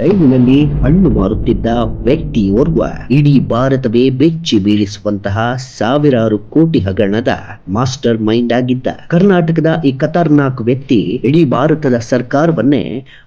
ರೈಲಿನಲ್ಲಿ ಹಣ್ಣು ಮಾರುತ್ತಿದ್ದ ವ್ಯಕ್ತಿಯೋರ್ವ ಇಡೀ ಭಾರತವೇ ಬೆಚ್ಚಿ ಬೀಳಿಸುವಂತಹ ಸಾವಿರಾರು ಕೋಟಿ ಹಗರಣದ ಮಾಸ್ಟರ್ ಮೈಂಡ್ ಆಗಿದ್ದ. ಕರ್ನಾಟಕದ ಈ ಖತರ್ನಾಕ್ ವ್ಯಕ್ತಿ ಇಡೀ ಭಾರತದ ಸರ್ಕಾರವನ್ನೇ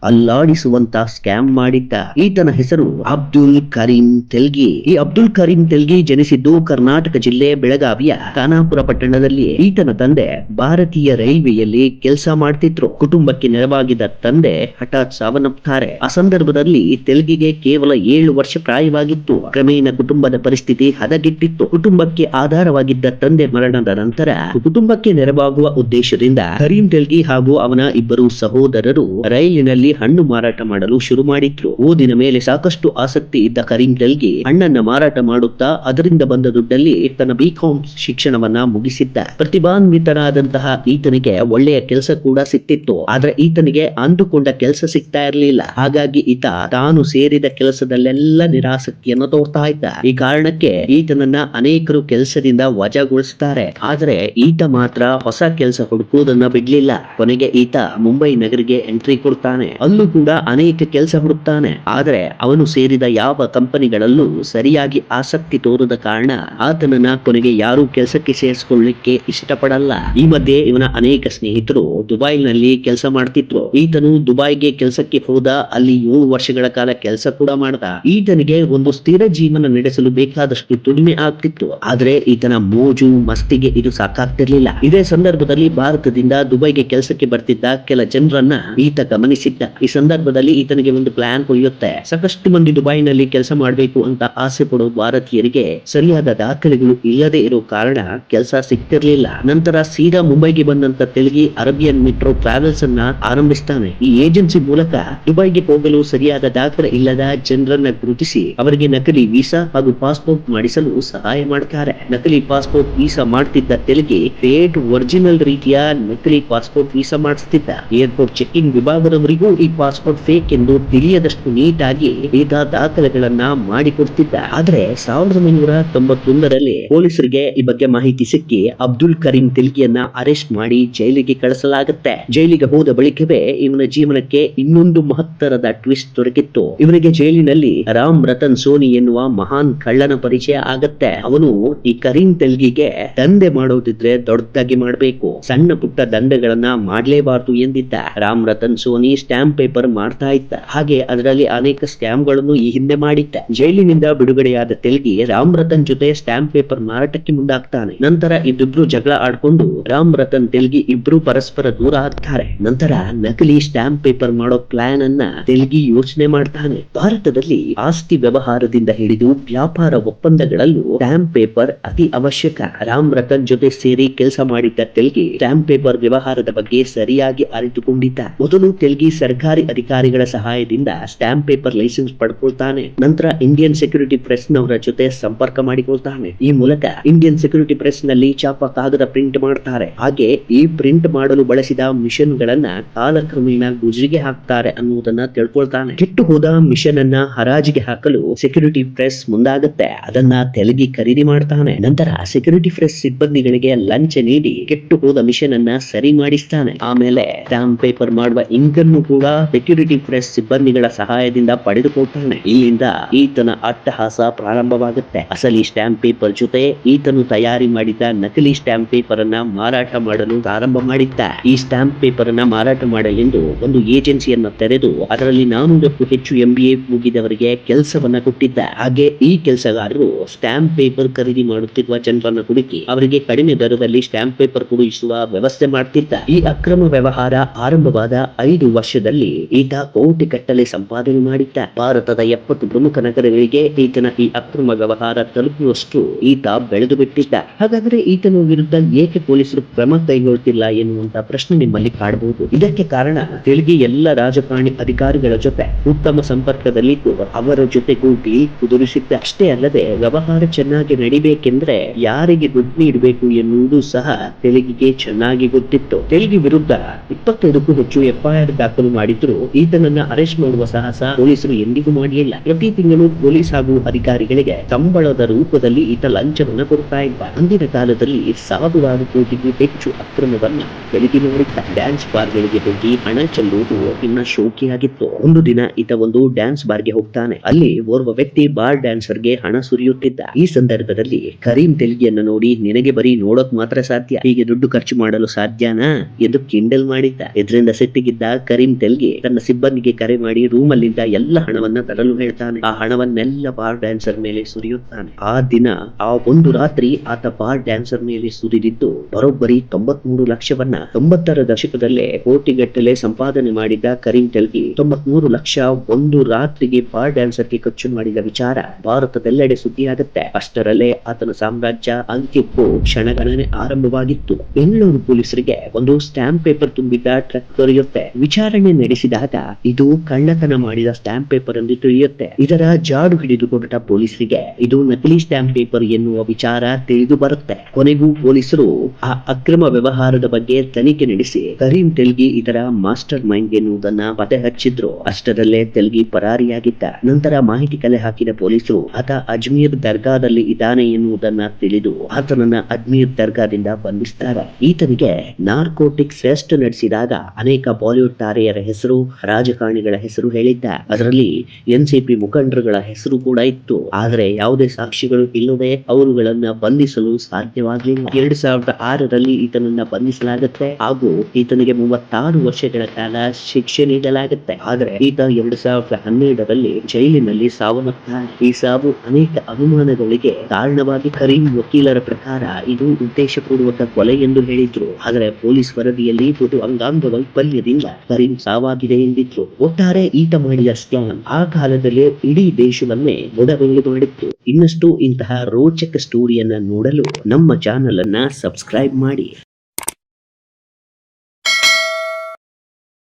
ಅಲ್ಲಾಡಿಸುವಂತ ಸ್ಕ್ಯಾಮ್ ಮಾಡಿದ್ದ. ಈತನ ಹೆಸರು ಅಬ್ದುಲ್ ಕರೀಂ ತೆಲ್ಗಿ. ಈ ಅಬ್ದುಲ್ ಕರೀಂ ತೆಲ್ಗಿ ಜನಿಸಿದ್ದು ಕರ್ನಾಟಕ ಜಿಲ್ಲೆ ಬೆಳಗಾವಿಯ ಖಾನಾಪುರ ಪಟ್ಟಣದಲ್ಲಿ ಈತನ ತಂದೆ ಭಾರತೀಯ ರೈಲ್ವೆಯಲ್ಲಿ ಕೆಲಸ ಮಾಡ್ತಿದ್ರು. ಕುಟುಂಬಕ್ಕೆ ನೆರವಾಗಿದ್ದ ತಂದೆ ಹಠಾತ್ ಸಾವನ್ನಪ್ಪುತ್ತಾರೆ ಆ ಸಂದರ್ಭದಲ್ಲಿ ತೆಲ್ಗಿಗೆ ಕೇವಲ ಏಳು ವರ್ಷ ಪ್ರಾಯವಾಗಿತ್ತು. ಕ್ರಮೇಣ ಕುಟುಂಬದ ಪರಿಸ್ಥಿತಿ ಹದಗೆಟ್ಟಿತ್ತು. ಕುಟುಂಬಕ್ಕೆ ಆಧಾರವಾಗಿದ್ದ ತಂದೆ ಮರಣದ ನಂತರ ಕುಟುಂಬಕ್ಕೆ ನೆರವಾಗುವ ಉದ್ದೇಶದಿಂದ ಕರೀಂ ತೆಲ್ಗಿ ಹಾಗೂ ಅವನ ಇಬ್ಬರು ಸಹೋದರರು ರೈಲಿನಲ್ಲಿ ಹಣ್ಣು ಮಾರಾಟ ಮಾಡಲು ಶುರು ಮಾಡಿದ್ರು. ಓದಿನ ಮೇಲೆ ಸಾಕಷ್ಟು ಆಸಕ್ತಿ ಇದ್ದ ಕರೀಂ ತೆಲ್ಗಿ ಹಣ್ಣನ್ನ ಮಾರಾಟ ಮಾಡುತ್ತಾ ಅದರಿಂದ ಬಂದ ದುಡ್ಡಲ್ಲಿ ತನ್ನ ಬಿಕಾಂ ಶಿಕ್ಷಣವನ್ನ ಮುಗಿಸಿದ್ದ. ಪ್ರತಿಭಾನ್ವಿತನಾದಂತಹ ಈತನಿಗೆ ಒಳ್ಳೆಯ ಕೆಲಸ ಕೂಡ ಸಿಕ್ತಿತ್ತು. ಆದ್ರೆ ಈತನಿಗೆ ಅಂದುಕೊಂಡ ಕೆಲಸ ಸಿಗ್ತಾ ಇರಲಿಲ್ಲ. ಹಾಗಾಗಿ ಈತ ತಾನು ಸೇರಿದ ಕೆಲಸದಲ್ಲೆಲ್ಲ ನಿರಾಸಕ್ತಿಯನ್ನು ತೋರ್ತಾ ಇದ್ದ. ಈ ಕಾರಣಕ್ಕೆ ಈತನನ್ನ ಅನೇಕರು ಕೆಲಸದಿಂದ ವಜಾಗೊಳಿಸುತ್ತಾರೆ ಆದರೆ ಈತ ಮಾತ್ರ ಹೊಸ ಕೆಲಸ ಹುಡುಕುವುದನ್ನ ಬಿಡ್ಲಿಲ್ಲ. ಕೊನೆಗೆ ಈತ ಮುಂಬೈ ನಗರಿಗೆ ಎಂಟ್ರಿ ಕೊಡ್ತಾನೆ. ಅಲ್ಲೂ ಕೂಡ ಅನೇಕ ಕೆಲಸ ಹುಡುಕ್ತಾನೆ. ಆದ್ರೆ ಅವನು ಸೇರಿದ ಯಾವ ಕಂಪನಿಗಳಲ್ಲೂ ಸರಿಯಾಗಿ ಆಸಕ್ತಿ ತೋರದ ಕಾರಣ ಆತನನ್ನ ಕೊನೆಗೆ ಯಾರು ಕೆಲಸಕ್ಕೆ ಸೇರಿಸಿಕೊಳ್ಳಿಕ್ಕೆ ಇಷ್ಟಪಡಲ್ಲ. ಈ ಮಧ್ಯೆ ಇವನ ಅನೇಕ ಸ್ನೇಹಿತರು ದುಬೈನಲ್ಲಿ ಕೆಲಸ ಮಾಡ್ತಿದ್ರು. ಈತನು ದುಬೈಗೆ ಕೆಲಸಕ್ಕೆ ಹೋದ ಅಲ್ಲಿ ಏಳು ವರ್ಷಗಳ ಕಾಲ ಕೆಲಸ ಕೂಡ ಮಾಡ್ದ. ಈತನಿಗೆ ಒಂದು ಸ್ಥಿರ ಜೀವನ ನಡೆಸಲು ಬೇಕಾದಷ್ಟು ದುಡಿಮೆ ಆಗ್ತಿತ್ತು. ಆದ್ರೆ ಈತನ ಮೋಜು, ಮಸ್ತಿಗೆ ಇದು ಸಾಕಾಗ್ತಿರ್ಲಿಲ್ಲ. ಇದೇ ಸಂದರ್ಭದಲ್ಲಿ ಭಾರತದಿಂದ ದುಬೈಗೆ ಕೆಲಸಕ್ಕೆ ಬರ್ತಿದ್ದ ಕೆಲ ಜನರನ್ನ ಈತ ಗಮನಿಸಿದ್ದ. ಈ ಸಂದರ್ಭದಲ್ಲಿ ಈತನಿಗೆ ಒಂದು ಪ್ಲಾನ್ ಕೊಯ್ಯುತ್ತೆ ಸಾಕಷ್ಟು ಮಂದಿ ದುಬೈನಲ್ಲಿ ಕೆಲಸ ಮಾಡಬೇಕು ಅಂತ ಆಸೆ ಪಡೋ ಭಾರತೀಯರಿಗೆ ಸರಿಯಾದ ದಾಖಲೆಗಳು ಇಲ್ಲದೆ ಇರೋ ಕಾರಣ ಕೆಲಸ ಸಿಗ್ತಿರ್ಲಿಲ್ಲ. ನಂತರ ಸೀದಾ ಮುಂಬೈಗೆ ಬಂದಂತ ತೆಲುಗಿ ಅರಬಿಯನ್ ಮೆಟ್ರೋ ಟ್ರಾವೆಲ್ಸ್ ಅನ್ನ ಆರಂಭಿಸ್ತಾನೆ. ಈ ಏಜೆನ್ಸಿ ಮೂಲಕ ದುಬೈಗೆ ಹೋಗಲು ಸರಿಯಾದ ದಾಖಲೆ ಇಲ್ಲದ ಜನರನ್ನ ಗುರುತಿಸಿ ಅವರಿಗೆ ನಕಲಿ ವೀಸಾ ಹಾಗೂ ಪಾಸ್ಪೋರ್ಟ್ ಮಾಡಿಸಲು ಸಹಾಯ ಮಾಡುತ್ತಾರೆ ನಕಲಿ ಪಾಸ್ಪೋರ್ಟ್ ವೀಸಾ ಮಾಡುತ್ತಿದ್ದ ತೆಲುಗಿ ಫೇಟ್ ಒರಿಜಿನಲ್ ರೀತಿಯ ನಕಲಿ ಪಾಸ್ಪೋರ್ಟ್ ವೀಸಾ ಮಾಡಿಸುತ್ತಿದ್ದ ಏರ್ಪೋರ್ಟ್ ಚೆಕಿಂಗ್ ವಿಭಾಗದವರಿಗೂ ಈ ಪಾಸ್ಪೋರ್ಟ್ ಫೇಕ್ ಎಂದು ತಿಳಿಯದಷ್ಟು ನೀಟಾಗಿ ಈಗ ದಾಖಲೆಗಳನ್ನ ಮಾಡಿಕೊಡ್ತಿದ್ದ. ಆದ್ರೆ ಸಾವಿರದ ಒಂಬೈನೂರ ತೊಂಬತ್ತೊಂದರಲ್ಲಿ ಪೊಲೀಸರಿಗೆ ಈ ಬಗ್ಗೆ ಮಾಹಿತಿ ಸಿಕ್ಕಿ ಅಬ್ದುಲ್ ಕರೀಂ ತೆಲುಗಿಯನ್ನ ಅರೆಸ್ಟ್ ಮಾಡಿ ಜೈಲಿಗೆ ಕಳಿಸಲಾಗುತ್ತೆ. ಜೈಲಿಗೆ ಹೋದ ಬಳಿಕವೇ ಇವನ ಜೀವನಕ್ಕೆ ಇನ್ನೊಂದು ಮಹತ್ತರದ ಟ್ವಿಸ್ಟ್ ದೊರಕಿತ್ತು. ಇವನಿಗೆ ಜೈಲಿನಲ್ಲಿ ರಾಮ್ ರತನ್ ಸೋನಿ ಎನ್ನುವ ಮಹಾನ್ ಕಳ್ಳನ ಪರಿಚಯ ಆಗತ್ತೆ. ಅವನು ಈ ಕರೀಂ ತೆಲ್ಗಿಗೆ ದಂಧೆ ಮಾಡೋದಿದ್ರೆ ದೊಡ್ಡದಾಗಿ ಮಾಡಬೇಕು. ಸಣ್ಣ ಪುಟ್ಟ ದಂಧೆಗಳನ್ನ ಮಾಡಲೇಬಾರದು ಎಂದಿದ್ದ ರಾಮ್ ರತನ್ ಸೋನಿ ಸ್ಟಾಂಪ್ ಪೇಪರ್ ಮಾಡ್ತಾ ಇದ್ದ. ಹಾಗೆ ಅದರಲ್ಲಿ ಅನೇಕ ಸ್ಕ್ಯಾಮ್ಗಳನ್ನು ಈ ಹಿಂದೆ ಮಾಡಿದ್ದ. ಜೈಲಿನಿಂದ ಬಿಡುಗಡೆಯಾದ ತೆಲ್ಗಿ ರಾಮ್ ರತನ್ ಜೊತೆ ಸ್ಟಾಂಪ್ ಪೇಪರ್ ಮಾರಾಟಕ್ಕೆ ಮುಂದಾಗ್ತಾನೆ. ನಂತರ ಇದಿಬ್ರು ಜಗಳ ಆಡ್ಕೊಂಡು ರಾಮ್ ರತನ್ ತೆಲ್ಗಿ ಇಬ್ರು ಪರಸ್ಪರ ದೂರ ಆಗ್ತಾರೆ. ನಂತರ ನಕಲಿ ಸ್ಟಾಂಪ್ ಪೇಪರ್ ಮಾಡೋ ಪ್ಲಾನ್ ಅನ್ನ ತೆಲ್ಗಿ ಯೋಚನೆ ಮಾಡ್ತಾನೆ. ಭಾರತದಲ್ಲಿ ಆಸ್ತಿ ವ್ಯವಹಾರದಿಂದ ಹಿಡಿದು ವ್ಯಾಪಾರ ಒಪ್ಪಂದಗಳಲ್ಲೂ ಸ್ಟಾಂಪ್ ಪೇಪರ್ ಅತಿ ಅವಶ್ಯಕ. ರಾಮ್ ರತನ್ ಜೊತೆ ಸೇರಿ ಕೆಲಸ ಮಾಡಿದ್ದ ತೆಲ್ಗಿ ಸ್ಟಾಂಪ್ ಪೇಪರ್ ವ್ಯವಹಾರದ ಬಗ್ಗೆ ಸರಿಯಾಗಿ ಅರಿತುಕೊಂಡಿದ್ದ. ಮೊದಲು ತೆಲ್ಗಿ ಸರ್ಕಾರಿ ಅಧಿಕಾರಿಗಳ ಸಹಾಯದಿಂದ ಸ್ಟಾಂಪ್ ಪೇಪರ್ ಲೈಸೆನ್ಸ್ ಪಡ್ಕೊಳ್ತಾನೆ. ನಂತರ ಇಂಡಿಯನ್ ಸೆಕ್ಯೂರಿಟಿ ಪ್ರೆಸ್ ನವರ ಜೊತೆ ಸಂಪರ್ಕ ಮಾಡಿಕೊಳ್ತಾನೆ. ಈ ಮೂಲಕ ಇಂಡಿಯನ್ ಸೆಕ್ಯೂರಿಟಿ ಪ್ರೆಸ್ನಲ್ಲಿ ಚಾಪ ಕಾಗದ ಪ್ರಿಂಟ್ ಮಾಡ್ತಾರೆ. ಹಾಗೆ ಈ ಪ್ರಿಂಟ್ ಮಾಡಲು ಬಳಸಿದ ಮಿಷನ್ ಗಳನ್ನ ಕಾಲಕ್ರಮೇಣ ಗುಜರಿಗೆ ಹಾಕ್ತಾರೆ ಅನ್ನುವುದನ್ನ ತಿಳ್ಕೊಳ್ತಾನೆ. ಕೆಟ್ಟು ಹೋದ ಮಿಷನ್ ಅನ್ನ ಹರಾಜಿಗೆ ಹಾಕಲು ಸೆಕ್ಯೂರಿಟಿ ಪ್ರೆಸ್ ಮುಂದಾಗುತ್ತೆ. ಅದನ್ನ ತೆಲಗಿ ಖರೀದಿ ಮಾಡ್ತಾನೆ. ನಂತರ ಸೆಕ್ಯೂರಿಟಿ ಪ್ರೆಸ್ ಸಿಬ್ಬಂದಿಗಳಿಗೆ ಲಂಚ ನೀಡಿ ಕೆಟ್ಟು ಹೋದ ಮಿಷನ್ ಅನ್ನ ಸರಿ ಮಾಡಿಸ್ತಾನೆ. ಆಮೇಲೆ ಸ್ಟಾಂಪ್ ಪೇಪರ್ ಮಾಡುವ ಇಂಕ್ ಅನ್ನು ಕೂಡ ಸೆಕ್ಯೂರಿಟಿ ಪ್ರೆಸ್ ಸಿಬ್ಬಂದಿಗಳ ಸಹಾಯದಿಂದ ಪಡೆದುಕೊಳ್ತಾನೆ. ಇಲ್ಲಿಂದ ಈತನ ಅಟ್ಟಹಾಸ ಪ್ರಾರಂಭವಾಗುತ್ತೆ. ಅಸಲಿ ಸ್ಟಾಂಪ್ ಪೇಪರ್ ಜೊತೆ ಈತನು ತಯಾರಿ ಮಾಡಿದ ನಕಲಿ ಸ್ಟಾಂಪ್ ಪೇಪರ್ ಅನ್ನ ಮಾರಾಟ ಮಾಡಲು ಪ್ರಾರಂಭ ಮಾಡಿದ್ದ. ಈ ಸ್ಟಾಂಪ್ ಪೇಪರ್ ಅನ್ನ ಮಾರಾಟ ಮಾಡಲೆಂದು ಒಂದು ಏಜೆನ್ಸಿಯನ್ನ ತೆರೆದು ಅದರಲ್ಲಿ ನಾನೂರಕ್ಕೂ ಹೆಚ್ಚು ಎಂ ಬಿ ಎ ಮುಗಿದವರಿಗೆ ಕೆಲಸವನ್ನ ಕೊಟ್ಟಿದ್ದ. ಹಾಗೆ ಈ ಕೆಲಸಗಾರರು ಸ್ಟಾಂಪ್ ಪೇಪರ್ ಖರೀದಿ ಮಾಡುತ್ತಿರುವ ಜನರನ್ನ ಹುಡುಕಿ ಅವರಿಗೆ ಕಡಿಮೆ ದರದಲ್ಲಿ ಸ್ಟಾಂಪ್ ಪೇಪರ್ ಕೊಡಿಸುವ ವ್ಯವಸ್ಥೆ ಮಾಡ್ತಿದ್ದ. ಈ ಅಕ್ರಮ ವ್ಯವಹಾರ ಆರಂಭವಾದ ಐದು ವರ್ಷದಲ್ಲಿ ಈತ ಕೋಟಿ ಕಟ್ಟಲೆ ಸಂಪಾದನೆ ಮಾಡಿದ್ದ. ಭಾರತದ ಎಪ್ಪತ್ತು ಪ್ರಮುಖ ನಗರಗಳಿಗೆ ಈತನ ಈ ಅಕ್ರಮ ವ್ಯವಹಾರ ತಲುಪುವಷ್ಟು ಈತ ಬೆಳೆದು ಬಿಟ್ಟಿದ್ದ ಹಾಗಾದ್ರೆ ಈತನ ವಿರುದ್ಧ ಏಕೆ ಪೊಲೀಸರು ಕ್ರಮ ಕೈಗೊಳ್ಳುತ್ತಿಲ್ಲ ಎನ್ನುವಂತ ಪ್ರಶ್ನೆ ನಿಮ್ಮಲ್ಲಿ ಕಾಡಬಹುದು ಇದಕ್ಕೆ ಕಾರಣ, ತೆಲುಗಿ ಎಲ್ಲ ರಾಜಕಾರಣಿ ಅಧಿಕಾರಿಗಳ ಜೊತೆ ಉತ್ತಮ ಸಂಪರ್ಕದಲ್ಲಿದ್ದು ಅವರ ಜೊತೆಗೂಡಿ ಕುದುರಿಸಿದ್ದ. ಅಷ್ಟೇ ಅಲ್ಲದೆ ವ್ಯವಹಾರ ಚೆನ್ನಾಗಿ ನಡಿಬೇಕೆಂದ್ರೆ ಯಾರಿಗೆ ದುಡ್ಡು ನೀಡಬೇಕು ಎನ್ನುವುದು ಸಹ ತೆಲುಗಿಗೆ ಚೆನ್ನಾಗಿ ಗೊತ್ತಿತ್ತು. ತೆಲುಗಿ ವಿರುದ್ಧ ಇಪ್ಪತ್ತೈದಕ್ಕೂ ಹೆಚ್ಚು ಎಫ್ಐಆರ್ ದಾಖಲು ಮಾಡಿದ್ರು ಈತನನ್ನ ಅರೆಸ್ಟ್ ಮಾಡುವ ಸಾಹಸ ಪೊಲೀಸರು ಎಂದಿಗೂ ಮಾಡಿಲ್ಲ. ಪ್ರತಿ ತಿಂಗಳು ಪೊಲೀಸ್ ಹಾಗೂ ಅಧಿಕಾರಿಗಳಿಗೆ ಸಂಬಳದ ರೂಪದಲ್ಲಿ ಈತ ಲಂಚವನ್ನ ಕೊಡ್ತಾ ಇದ್ದ. ಅಂದಿನ ಕಾಲದಲ್ಲಿ ಸಾವಿರಾರು ಕೋಟಿಗೂ ಹೆಚ್ಚು ಅಕ್ರಮವನ್ನ ಬೆಳಗ್ಗೆ ನೋಡಿದ್ದ ಡ್ಯಾನ್ಸ್ ಬಾರ್ಗಳಿಗೆ ಹೋಗಿ ಹಣ ಚೆಲ್ಲುವುದು ಇನ್ನ ಶೋಕಿಯಾಗಿತ್ತು. ಒಂದು ದಿನ ಈತ ಒಂದು ಡ್ಯಾನ್ಸ್ ಬಾರ್ಗೆ ಹೋಗ್ತಾನೆ. ಅಲ್ಲಿ ಓರ್ವ ವ್ಯಕ್ತಿ ಬಾರ್ ಡ್ಯಾನ್ಸರ್ಗೆ ಹಣ ಸುರಿಯುತ್ತಿದ್ದ. ಈ ಸಂದರ್ಭದಲ್ಲಿ ಕರೀಂ ತೆಲ್ಗಿಯನ್ನು ನೋಡಿ, ನಿನಗೆ ಬರೀ ನೋಡಕ್ ಮಾತ್ರ ಸಾಧ್ಯ. ಹೀಗೆ ದುಡ್ಡು ಖರ್ಚು ಮಾಡಲು ಸಾಧ್ಯನಾ? ಎಂದು ಕಿಂಡಲ್ ಮಾಡಿದ್ದ. ಇದರಿಂದ ಸಿಟ್ಟಿಗಿದ್ದ ಕರೀಂ ತೆಲ್ಗಿ ತನ್ನ ಸಿಬ್ಬಂದಿಗೆ ಕರೆ ಮಾಡಿ ರೂಮ್ ಅಲ್ಲಿದ್ದ ಎಲ್ಲ ಹಣವನ್ನ ತರಲು ಹೇಳ್ತಾನೆ. ಆ ಹಣವನ್ನೆಲ್ಲ ಬಾರ್ ಡ್ಯಾನ್ಸರ್ ಮೇಲೆ ಸುರಿಯುತ್ತಾನೆ. ಆ ದಿನ, ಆ ಒಂದು ರಾತ್ರಿ ಆತ ಬಾರ್ ಡ್ಯಾನ್ಸರ್ ಮೇಲೆ ಸುರಿದಿದ್ದು, ಬರೋಬ್ಬರಿ ತೊಂಬತ್ಮೂರು ಲಕ್ಷವನ್ನ ತೊಂಬತ್ತರ ದಶಕದಲ್ಲೇ ಕೋಟಿಗಟ್ಟಲೆ ಸಂಪಾದನೆ ಮಾಡಿದ್ದ ಕರೀಂ ತೆಲ್ಗಿ ತೊಂಬತ್ಮೂರು ಲಕ್ಷ ಒಂದು ರಾತ್ರಿಗೆ ಬಾರ್ ಡ್ಯಾನ್ಸರ್ಗೆ ಖರ್ಚು ಮಾಡಿದ ವಿಚಾರ ಭಾರತದೆಲ್ಲೆಡೆ ಸುದ್ದಿಯಾಗುತ್ತೆ. ಅಷ್ಟರಲ್ಲೇ ಆತನ ಸಾಮ್ರಾಜ್ಯ ಅಂತ್ಯಕ್ಕೂ ಕ್ಷಣಗಣನೆ ಆರಂಭವಾಗಿತ್ತು. ಬೆಂಗಳೂರು ಪೊಲೀಸರಿಗೆ ಒಂದು ಸ್ಟಾಂಪ್ ಪೇಪರ್ ತುಂಬಿದ್ದ ಟ್ರಕ್ ದೊರೆಯುತ್ತೆ. ವಿಚಾರಣೆ ನಡೆಸಿದಾಗ ಇದು ಕಳ್ಳತನ ಮಾಡಿದ ಸ್ಟಾಂಪ್ ಪೇಪರ್ ಎಂದು ತಿಳಿಯುತ್ತೆ. ಇದರ ಜಾಡು ಹಿಡಿದುಕೊಂಡ ಪೊಲೀಸರಿಗೆ ಇದು ನಕಲಿ ಸ್ಟಾಂಪ್ ಪೇಪರ್ ಎನ್ನುವ ವಿಚಾರ ತಿಳಿದು ಬರುತ್ತೆ. ಕೊನೆಗೂ ಪೊಲೀಸರು ಆ ಅಕ್ರಮ ವ್ಯವಹಾರದ ಬಗ್ಗೆ ತನಿಖೆ ನಡೆಸಿ ಕರೀಂ ತೆಲ್ಗಿ ಇದರ ಮಾಸ್ಟರ್ ಮೈಂಡ್ ಎನ್ನುವುದನ್ನ ಪತ್ತೆ ಹಚ್ಚಿದ್ರು. ಅಷ್ಟರಲ್ಲೇ ತೆಲುಗಿ ಪರಾರಿಯಾಗಿದ್ದ ನಂತರ ಮಾಹಿತಿ ಕಲೆ ಹಾಕಿದ ಪೊಲೀಸರು, ಆತ ಅಜ್ಮೀರ್ ದರ್ಗಾದಲ್ಲಿ ಇದ್ದಾನೆ ಎನ್ನುವುದನ್ನ ತಿಳಿದು ಆತನನ್ನ ಅಜ್ಮೀರ್ ದರ್ಗಾದಿಂದ ಬಂಧಿಸ್ತಾರೆ. ಈತನಿಗೆ ನಾರ್ಕೋಟಿಕ್ ಫೆಸ್ಟ್ ನಡೆಸಿದಾಗ ಅನೇಕ ಬಾಲಿವುಡ್ ತಾರೆಯರ ಹೆಸರು, ರಾಜಕಾರಣಿಗಳ ಹೆಸರು ಹೇಳಿದ್ದ. ಅದರಲ್ಲಿ ಎನ್ಸಿಪಿ ಮುಖಂಡರುಗಳ ಹೆಸರು ಕೂಡ ಇತ್ತು. ಆದರೆ ಯಾವುದೇ ಸಾಕ್ಷಿಗಳು ಇಲ್ಲದೆ ಅವರುಗಳನ್ನ ಬಂಧಿಸಲು ಸಾಧ್ಯವಾಗಲಿಲ್ಲ. ಎರಡ್ ಸಾವಿರದ ಆರರಲ್ಲಿ ಈತನನ್ನ ಬಂಧಿಸಲಾಗುತ್ತೆ ಹಾಗೂ ಈತನಿಗೆ ಮೂವತ್ತಾರು ವರ್ಷಗಳ ಕಾಲ ಶಿಕ್ಷೆ ನೀಡಲಾಗುತ್ತೆ. ಆದರೆ ಈತ ಎರಡ್ ಸಾವಿರದ ಹನ್ನೆರಡರಲ್ಲಿ ಜೈಲಿನಲ್ಲಿ ಸಾವನ್ನಪ್ಪಾನೆ ಈ ಸಾವು ಅನೇಕ ಅನುಮಾನಗಳಿಗೆ ಕಾರಣವಾಗಿ ಕರೀಂ ವಕೀಲರ ಪ್ರಕಾರ ಇದು ಉದ್ದೇಶಪೂರ್ವಕ ಕೊಲೆ ಎಂದು ಹೇಳಿದ್ರು. ಆದರೆ ಪೊಲೀಸ್ ವರದಿಯಲ್ಲಿ ಇದು ಅಂಗಾಂಗ ವೈಫಲ್ಯದಿಂದ ಕರೀಂ ಸಾವಾಗಿದೆ ಎಂದಿದ್ರು. ಒಟ್ಟಾರೆ ಈತ ಮಾಡಿದ ಸ್ಕ್ಯಾಮ್ ಆ ಕಾಲದಲ್ಲಿ ಇಡೀ ದೇಶವನ್ನೇ ಬುಡಬಂಗಿ ಮಾಡಿತ್ತು ಇನ್ನಷ್ಟು ಇಂತಹ ರೋಚಕ ಸ್ಟೋರಿಯನ್ನ ನೋಡಲು ನಮ್ಮ ಚಾನಲ್ ಅನ್ನ ಸಬ್ಸ್ಕ್ರೈಬ್ ಮಾಡಿ.